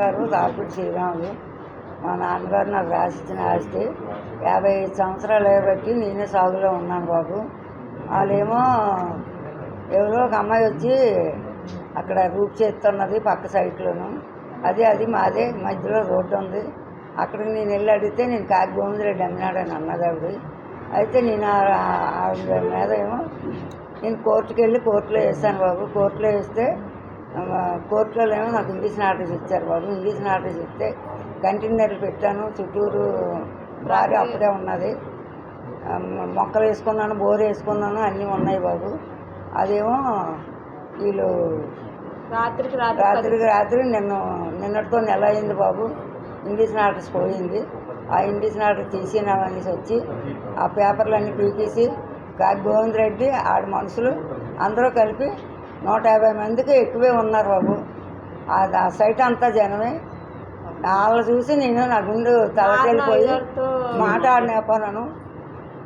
గారు రాపిడి శ్రీరాములు మా నాన్నగారు నాకు రాసిచ్చిన ఆస్తి. యాభై ఐదు సంవత్సరాలు అయ్యబట్టి నేనే సాగులో ఉన్నాను బాబు. వాళ్ళేమో ఎవరో ఒక అమ్మాయి వచ్చి అక్కడ రూప్ చేస్తున్నది పక్క సైట్లోను. అదే అది మాదే మధ్యలో రోడ్డు ఉంది. అక్కడికి నేను వెళ్ళి అడిగితే నేను కాకి గోవిందరెడ్డి అమ్మినాడని అన్నది ఆవిడ. అయితే నేను ఆ- ఆవిడ మీద ఏమో నేను కోర్టుకి వెళ్ళి కోర్టులో వేసాను బాబు. కోర్టులో వేస్తే కోర్టులో ఏమో నాకు ఇంగ్లీష్ నాటేజ్ ఇచ్చారు బాబు. ఇంగ్లీష్ నాటేజ్ ఇస్తే కంటైనర్లు పెట్టాను. చుట్టూరు దారి అప్పుడే ఉన్నది. మొక్కలు వేసుకున్నాను బోర్ వేసుకున్నాను అన్నీ ఉన్నాయి బాబు. అదేమో వీళ్ళు రాత్రికి రాత్రికి రాత్రి నిన్న నిన్నటితో నెల అయింది బాబు. ఇంగ్లీష్ నాటర్స్ పోయింది. ఆ ఇంగ్లీష్ నాటర్ తీసినామనేసి వచ్చి ఆ పేపర్లన్నీ పీకేసి గోవింద్ రెడ్డి ఆడ మనుషులు అందరూ కలిపి నూట యాభై మందికి ఎక్కువే ఉన్నారు బాబు. ఆ- ఆ సైట్ అంతా జనమే. వాళ్ళని చూసి నేను నా గుండు తలకెళ్ళిపోయి మాట్లాడినేపోనాను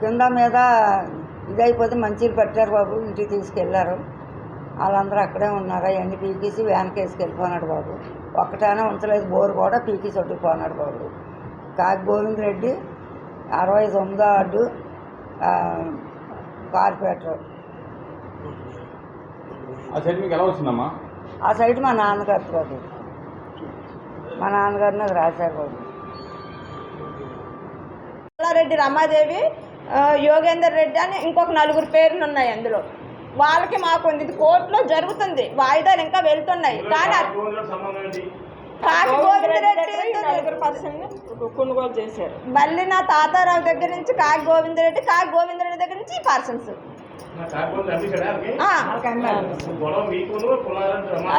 కింద మీద ఇదైపోతే మంచిలు పెట్టారు బాబు ఇంటికి తీసుకెళ్ళారు. వాళ్ళందరూ అక్కడే ఉన్నారు. అవన్నీ పీకేసి వ్యాన్కి వేసుకెళ్ళిపోనాడు బాబు. ఒక్కటైనా ఉంచలేదు బోరు కూడా పీకేసి ఒట్టుకుపోనాడు బాబు. కాకి గోవింద్ రెడ్డి అరవై తొమ్మిదో ఆ, కార్పొరేటర్. ఆ సైడ్ మీకు ఎలా వచ్చిందమ్మా? ఆ సైడ్ మా నాన్నగారు బాబు మా నాన్నగారు నాకు రాశారు. రెడ్డి రమాదేవి యోగేందర్ రెడ్డి అని ఇంకొక నలుగురు పేర్లు ఉన్నాయి అందులో. వాళ్ళకి మాకు ఉంది. ఇది కోర్టులో జరుగుతుంది. వాయిదాలు ఇంకా వెళ్తున్నాయి. కానీ కాకి గోవిందరెడ్డి కొనుగోలు చేశారు. మళ్ళీ నా తాతారావు దగ్గర నుంచి కాకి గోవిందరెడ్డి కాకి గోవిందరెడ్డి దగ్గర నుంచి పార్సన్స్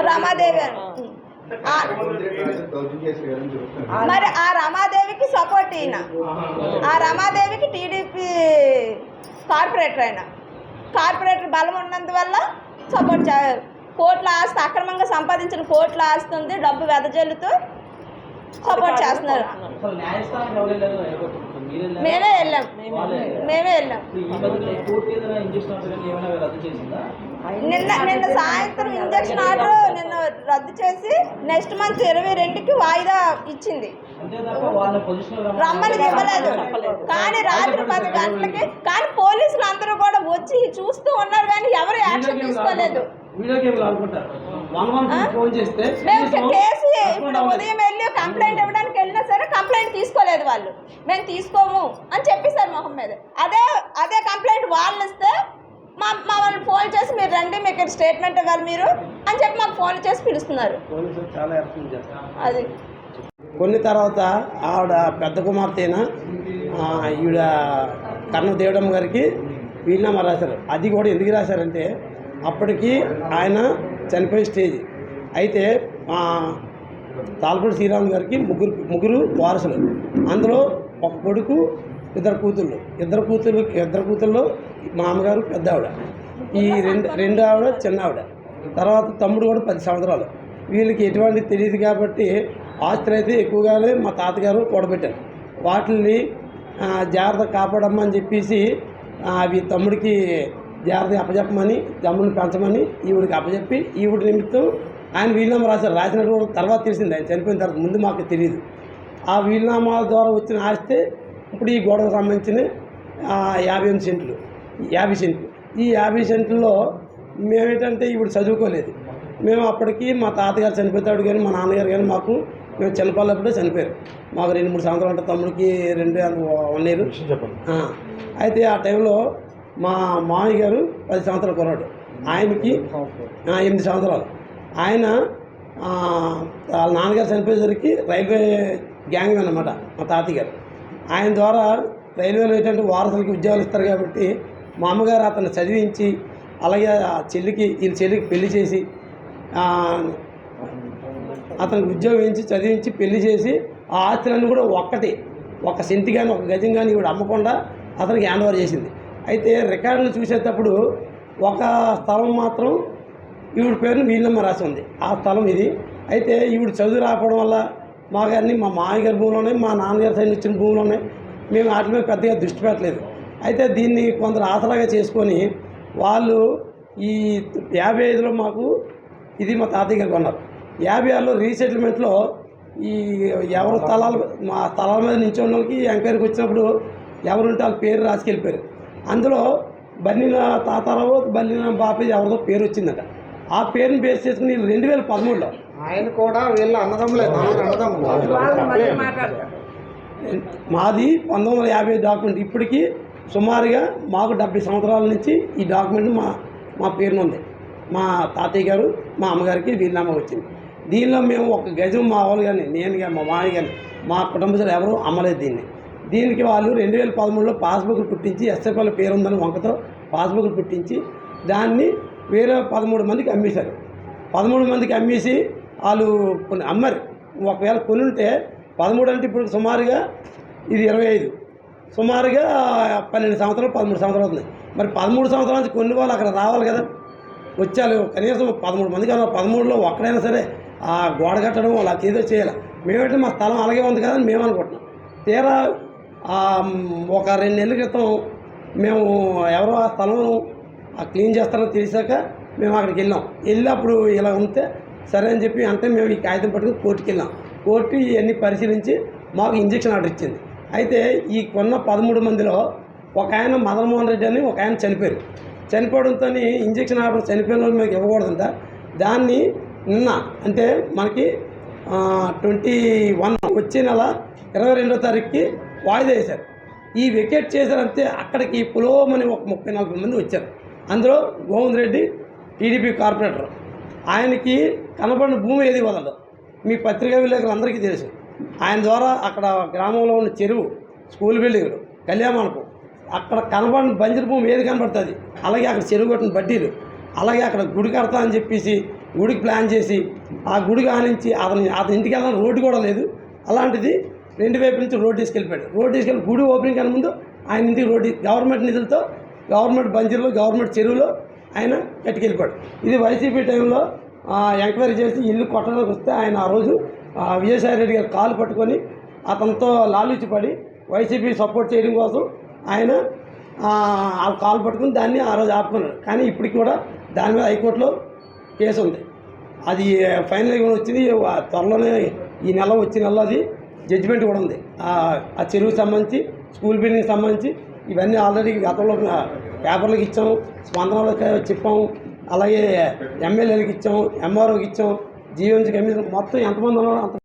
రమాదేవి మరి ఆ రమాదేవికి సపోర్ట్ ఈయన. ఆ రమాదేవికి టీడీపీ కార్పొరేటర్ ఆయన. కార్పొరేటర్ బలం ఉన్నందువల్ల సపోర్ట్ చే కోట్ల ఆస్తి అక్రమంగా సంపాదించిన కోట్ల ఆస్తి ఉంది డబ్బు వెదజల్లుతూ సపోర్ట్ చేస్తున్నారు. మేమే వెళ్ళాం. మేమే వెళ్ళాం. నిన్న నిన్న సాయంత్రం ఇంజక్షన్ ఆర్డర్ నిన్న రద్దు చేసి నెక్స్ట్ మంత్ ఇరవై రెండుకి వాయిదా ఇచ్చింది. రమ్మని ఇవ్వలేదు కానీ రాత్రి పది గంటలకి కానీ పోలీసులు అందరూ కూడా వచ్చి చూస్తూ ఉన్నారు కానీ ఎవరు యాక్షన్ తీసుకోలేదు. మేము కేసు ఇప్పుడు. ఉదయం వెళ్ళి కంప్లైంట్ ఇవ్వడానికి వెళ్ళినా సరే కంప్లైంట్ తీసుకోలేదు వాళ్ళు. మేము తీసుకోము అని చెప్పేశారు మొహం మీద. అదే అదే కంప్లైంట్ వాళ్ళు ఇస్తే మా మా వాళ్ళు ఫోన్ చేసి మీరు రండి మీకు స్టేట్మెంట్ ఇవ్వాలి మీరు అని చెప్పి మాకు ఫోన్ చేసి పిలుస్తున్నారు. అది. కొన్ని తర్వాత ఆవిడ పెద్ద కుమార్తెన ఆ, ఈవిడ కన్న దేవడమ్మ గారికి వీలునామా రాశారు అది కూడా ఎందుకు రాశారంటే అప్పటికి ఆయన చనిపోయే స్టేజ్. అయితే ఆ, తాల్పూడి శ్రీరామ్ గారికి ముగ్గురు ముగ్గురు వారసులు. అందులో ఒక కొడుకు ఇద్దరు కూతుళ్ళు. ఇద్దరు కూతుళ్ళు ఇద్దరు కూతుళ్ళు మామగారు పెద్ద ఆవిడ. ఈ రెండు రెండు ఆవిడ చిన్న ఆవిడ. తర్వాత తమ్ముడు కూడా పది సంవత్సరాలు. వీళ్ళకి ఎటువంటి తెలియదు కాబట్టి ఆస్తులు అయితే ఎక్కువగానే మా తాతగారు కూడబెట్టారు. వాటిని జాగ్రత్త కాపాడమ్మని చెప్పేసి అవి తమ్ముడికి జాగ్రత్త అప్పచెప్పమని తమ్ముడిని పెంచమని ఈవిడికి అప్పచెప్పి ఈవిడి నిమిత్తం ఆయన వీలునామా రాశారు. రాసినట్టు కూడా తర్వాత తెలిసింది. ఆయన చనిపోయిన తర్వాత ముందు మాకు తెలియదు. ఆ వీలునామాల ద్వారా వచ్చిన ఆస్తి ఇప్పుడు ఈ గొడవకు సంబంధించిన యాభై ఎనిమిది సెంట్లు యాభై సెంట్లు. ఈ యాభై సెంట్లలో మేమేంటంటే ఇప్పుడు చదువుకోలేదు. మేము అప్పటికి మా తాతగారు చనిపోతాడు కానీ మా నాన్నగారు కానీ మాకు మేము చిన్నపిల్లప్పుడే చనిపోయారు. మాకు రెండు మూడు సంవత్సరాలు అంటే తమ్ముడికి రెండు వన్ ఇయర్. అయితే ఆ టైంలో మా మామయ్య గారు పది సంవత్సరాల కుర్రాడు. ఆయనకి ఎనిమిది సంవత్సరాలు. ఆయన వాళ్ళ నాన్నగారు చనిపోయేసరికి రైల్వే గ్యాంగ్ అనమాట మా తాతయ్య గారు ఆయన ద్వారా రైల్వేలో ఏంటంటే వారసులకి ఉద్యోగాలు ఇస్తారు కాబట్టి మా అమ్మగారు అతను చదివించి అలాగే ఆ చెల్లికి వీళ్ళ చెల్లికి పెళ్ళి చేసి అతనికి ఉద్యోగం ఇచ్చి చదివించి పెళ్ళి చేసి ఆ ఆస్తులన్నీ కూడా ఒక్కటి. ఒక సెంటి కానీ ఒక గజం కానీ ఇవి అమ్మకుండా అతనికి హ్యాండ్ ఓవర్ చేసింది. అయితే రికార్డులు చూసేటప్పుడు ఒక స్థలం మాత్రం ఈవిడ పేరుని వీళ్ళమ్మ రాసి ఉంది. ఆ స్థలం ఇది. అయితే ఈవిడ చదువు రాకపోవడం వల్ల మా గారిని మా మామయ్య గారి మా నాన్నగారి సైడ్ ఇచ్చిన భూమిలోనే ఉన్నాయి మేము వాటి మీద పెద్దగా దృష్టి పెట్టలేదు. అయితే దీన్ని కొందరు ఆసరాగా చేసుకొని వాళ్ళు ఈ యాభై ఐదులో మాకు ఇది మా తాతయ్య గారు కొన్నారు. యాభై ఆరులో రీసెటిల్మెంట్లో ఈ ఎవరు స్థలాలు మా స్థలాల మీద నించే వాళ్ళకి ఎంక్వైరీకి వచ్చినప్పుడు ఎవరుంటే వాళ్ళ పేరు రాసుకెళ్ళిపోయారు. అందులో బల్లిన తాతారావు బల్లిన బాపేజీ ఎవరిదో పేరు వచ్చిందట. ఆ పేరుని బేస్ చేసుకుని రెండు వేల పదమూడులో ఆయన కూడా వీళ్ళ అన్నదమ్ములే మాది పంతొమ్మిది వందల యాభై డాక్యుమెంట్ ఇప్పటికీ సుమారుగా మాకు డెబ్బై సంవత్సరాల నుంచి ఈ డాక్యుమెంట్ మా మా పేరున ఉంది. మా తాతయ్య గారు మా అమ్మగారికి వీరినామా వచ్చింది. దీనిలో మేము ఒక గజం మా వాళ్ళు కానీ నేను కానీ మా మామయ్య కానీ మా కుటుంబ సభ్యులు ఎవరు అమ్మలేదు దీన్ని. దీనికి వాళ్ళు రెండు వేల పదమూడులో పాస్బుక్ పుట్టించి ఎస్ఎఫ్ఎల్ పేరు ఉందని వంకతో పాస్బుక్ పుట్టించి దాన్ని వేరే పదమూడు మందికి అమ్మేశారు. పదమూడు మందికి అమ్మేసి వాళ్ళు కొన్ని అమ్మరు. ఒకవేళ కొని ఉంటే పదమూడు అంటే ఇప్పుడు సుమారుగా ఇది ఇరవై ఐదు. సుమారుగా పన్నెండు సంవత్సరాలు పదమూడు సంవత్సరాలు అవుతుంది మరి పదమూడు సంవత్సరాల నుంచి కొన్ని వాళ్ళు అక్కడ రావాలి కదా. వచ్చారు కనీసం పదమూడు మంది కదా పదమూడులో ఒక్కడైనా సరే ఆ గోడ కట్టడం అలా ఏదో చేయాలి. మేమంటే మా స్థలం అలాగే ఉంది కదా అని మేము అనుకుంటున్నాం. తీరా ఒక రెండు నెలల క్రితం మేము ఎవరో ఆ స్థలం ఆ క్లీన్ చేస్తారని తెలిసాక మేము అక్కడికి వెళ్ళాం. వెళ్ళినప్పుడు ఇలా ఉంటే సరే అని చెప్పి అంటే మేము ఈ కాగితం పట్టుకుని కోర్టుకి వెళ్ళాం. కోర్టు ఇవన్నీ పరిశీలించి మాకు ఇంజక్షన్ ఆర్డర్ ఇచ్చింది. అయితే ఈ కొన్న పదమూడు మందిలో ఒక ఆయన మదన్మోహన్ రెడ్డి అని ఒక ఆయన చనిపోయారు. చనిపోవడంతో ఇంజక్షన్ ఆర్డర్ చనిపోయిన వాళ్ళు మీకు ఇవ్వకూడదంట. దాన్ని నిన్న అంటే మనకి ట్వంటీ వన్ వచ్చే నెల ఇరవై రెండో తారీఖుకి వాయిదా వేశారు. ఈ వికెట్ చేశారంటే అక్కడికి పులోమని ఒక ముప్పై నలభై మంది వచ్చారు. అందులో గోవింద్ రెడ్డి టీడీపీ కార్పొరేటర్. ఆయనకి కనబడిన భూమి ఏది వదలదు మీ పత్రికా విలేకరులు అందరికీ తెలుసు. ఆయన ద్వారా అక్కడ గ్రామంలో ఉన్న చెరువు స్కూల్ బిల్డింగ్లు కళ్యాణ అక్కడ కనబడిన బంజరు భూమి ఏది కనబడుతుంది? అలాగే అక్కడ చెరువు కొట్టిన బడ్డీలు అలాగే అక్కడ గుడి కడతా అని చెప్పేసి గుడికి ప్లాన్ చేసి ఆ గుడికి ఆనించి అతని అతని ఇంటికి వెళ్ళాలని రోడ్డు కూడా లేదు. అలాంటిది రెండు వైపు నుంచి రోడ్డు తీసుకెళ్ళిపోయాడు. రోడ్డు తీసుకెళ్ళి గుడి ఓపెనింగ్ కన్నా ముందు ఆయన ఇంటికి రోడ్డు గవర్నమెంట్ నిధులతో గవర్నమెంట్ బంజీలో గవర్నమెంట్ చెరువులో ఆయన కట్టుకెళ్ళిపోయాడు. ఇది వైసీపీ టైంలో ఎంక్వైరీ చేసి ఇల్లు కొట్టడానికి వస్తే ఆయన ఆ రోజు విజయసాయి రెడ్డి గారు కాలు పట్టుకొని అతనితో లాలూచి పడి వైసీపీ సపోర్ట్ చేయడం కోసం ఆయన ఆ కాలు పట్టుకుని దాన్ని ఆ రోజు ఆపుకున్నాడు. కానీ ఇప్పటికి కూడా దాని మీద హైకోర్టులో కేసు ఉంది. అది ఫైనల్గా వచ్చింది త్వరలోనే ఈ నెల వచ్చే నెల అది జడ్జిమెంట్ కూడా ఉంది. ఆ చెరువుకి సంబంధించి స్కూల్ బిల్డింగ్కి సంబంధించి ఇవన్నీ ఆల్రెడీ గతంలో పేపర్లకు ఇచ్చాము స్పందనలకు చెప్పాము అలాగే ఎమ్మెల్యేలకు ఇచ్చాము ఎంఆర్ఓకి ఇచ్చాము జీవీఎంసీ కమిషన్ మొత్తం ఎంతమంది ఉన్నారో అంత